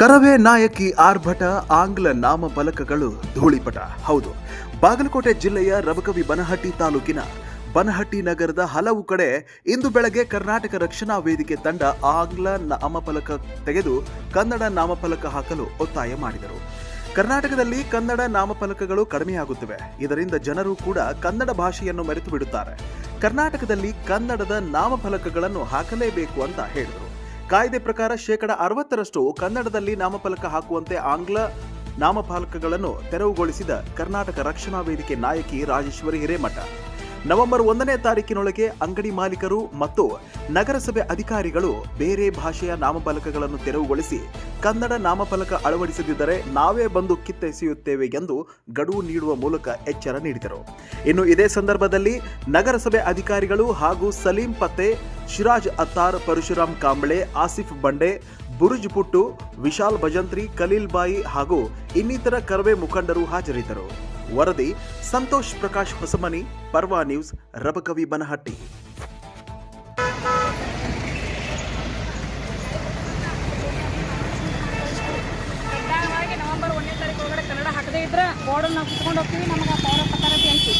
ಕರವೇ ನಾಯಕಿ ಆರ್ಭಟ, ಆಂಗ್ಲ ನಾಮಫಲಕಗಳು ಧೂಳಿಪಟ. ಹೌದು, ಬಾಗಲಕೋಟೆ ಜಿಲ್ಲೆಯ ರಬಕವಿ ಬನಹಟ್ಟಿ ತಾಲೂಕಿನ ಬನಹಟ್ಟಿ ನಗರದ ಹಲವು ಕಡೆ ಇಂದು ಬೆಳಗ್ಗೆ ಕರ್ನಾಟಕ ರಕ್ಷಣಾ ವೇದಿಕೆ ತಂಡ ಆಂಗ್ಲ ನಾಮಫಲಕ ತೆಗೆದು ಕನ್ನಡ ನಾಮಫಲಕ ಹಾಕಲು ಒತ್ತಾಯ ಮಾಡಿದರು. ಕರ್ನಾಟಕದಲ್ಲಿ ಕನ್ನಡ ನಾಮಫಲಕಗಳು ಕಡಿಮೆಯಾಗುತ್ತಿವೆ. ಇದರಿಂದ ಜನರು ಕೂಡ ಕನ್ನಡ ಭಾಷೆಯನ್ನು ಮರೆತು ಬಿಡುತ್ತಾರೆ ಕರ್ನಾಟಕದಲ್ಲಿ ಕನ್ನಡದ ನಾಮಫಲಕಗಳನ್ನು ಹಾಕಲೇಬೇಕು ಅಂತ ಹೇಳಿದರು. ಕಾಯ್ದೆ ಪ್ರಕಾರ ಶೇಕಡ ಅರವತ್ತರಷ್ಟು ಕನ್ನಡದಲ್ಲಿ ನಾಮಫಲಕ ಹಾಕುವಂತೆ ಆಂಗ್ಲ ನಾಮಫಲಕಗಳನ್ನು ತೆರವುಗೊಳಿಸಿದ ಕರ್ನಾಟಕ ರಕ್ಷಣಾ ವೇದಿಕೆ ನಾಯಕಿ ರಾಜೇಶ್ವರಿ ಹಿರೇಮಠ. ನವೆಂಬರ್ ಒಂದನೇ ತಾರೀಕಿನೊಳಗೆ ಅಂಗಡಿ ಮಾಲೀಕರು ಮತ್ತು ನಗರಸಭೆ ಅಧಿಕಾರಿಗಳು ಬೇರೆ ಭಾಷೆಯ ನಾಮಫಲಕಗಳನ್ನು ತೆರವುಗೊಳಿಸಿ ಕನ್ನಡ ನಾಮಫಲಕ ಅಳವಡಿಸದಿದ್ದರೆ ನಾವೇ ಬಂದು ಕಿತ್ತೆಸೆಯುತ್ತೇವೆ ಎಂದು ಗಡುವು ನೀಡುವ ಮೂಲಕ ಎಚ್ಚರ ನೀಡಿದರು. ಇನ್ನು ಇದೇ ಸಂದರ್ಭದಲ್ಲಿ ನಗರಸಭೆ ಅಧಿಕಾರಿಗಳು ಹಾಗೂ ಸಲೀಂ ಪತ್ತೆ, ಶಿರಾಜ್ ಅತ್ತಾರ್, ಪರಶುರಾಮ್ ಕಾಂಬಳೆ, ಆಸಿಫ್ ಬಂಡೆ ಬುರುಜ್ ಪುಟ್ಟು, ವಿಶಾಲ್ ಭಜಂತ್ರಿ, ಖಲೀಲ್ ಬಾಯಿ ಹಾಗೂ ಇನ್ನಿತರ ಕರವೇ ಮುಖಂಡರು ಹಾಜರಿದ್ದರು. ವರದಿ, ಸಂತೋಷ್ ಪ್ರಕಾಶ್ ಹೊಸಮನಿ, ಪರ್ವಾ ನ್ಯೂಸ್, ರಬಕವಿ ಬನಹಟ್ಟಿ. ಕನ್ನಡ ಹಾಕದೇ ಇದ್ರೆ ಬಾರ್ಡರ್ ನಾವು ಕುತ್ಕೊಂಡು ಹೋಗ್ತೀವಿ. ನಮಗೆ ಪೌರ ಪತ್ರತೆ ಅಂತಿ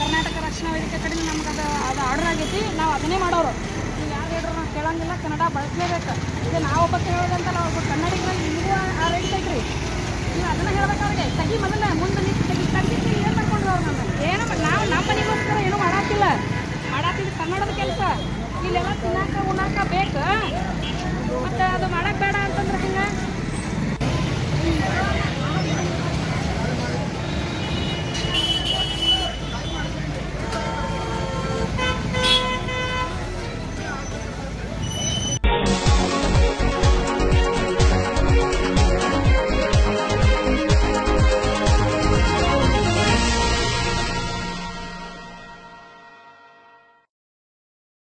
ಕರ್ನಾಟಕ ರಕ್ಷಣಾ ವೇದಿಕೆ ಕಡೆ ನಮ್ಗೆ ಅದು ಅದು ಆರ್ಡರ್ ಆಗೈತಿ ನಾವು ಅದನ್ನೇ ಮಾಡೋರು ನೀವು ಯಾರು ನಾವು ಕನ್ನಡ ಬಳಸಲೇಬೇಕು. ಇದು ನಾವು ಒಬ್ಬಕ್ಕೆ ಹೇಳೋದಂತ ನಾವು ಒಬ್ಬ ಕನ್ನಡಿಗರಲ್ಲಿ ನಿಮಗೂ ಆ ಐತ್ರಿ. ನೀವು ಅದನ್ನ ಹೇಳ್ಬೇಕು ಅವ್ರಿಗೆ. ತೆಗಿ ಮೊದಲ ಮುಂದೆ ನಿಂತು ತೆಗಿ ತೆಗಿಸಿ ಏನು ಮಾಡ್ಕೊಂಡ್ರು ಅವ್ರು ನನ್ನ ಏನು ನಾವು ನಮ್ಮ ಮನೆಗೋಸ್ಕರ ಏನೂ ಮಾಡಾತಿಲ್ಲ ಮಾಡಾತಿದ್ದು ಕನ್ನಡದ ಕೆಲಸ. ಇಲ್ಲೆಲ್ಲ ತಿನ್ನಾಕ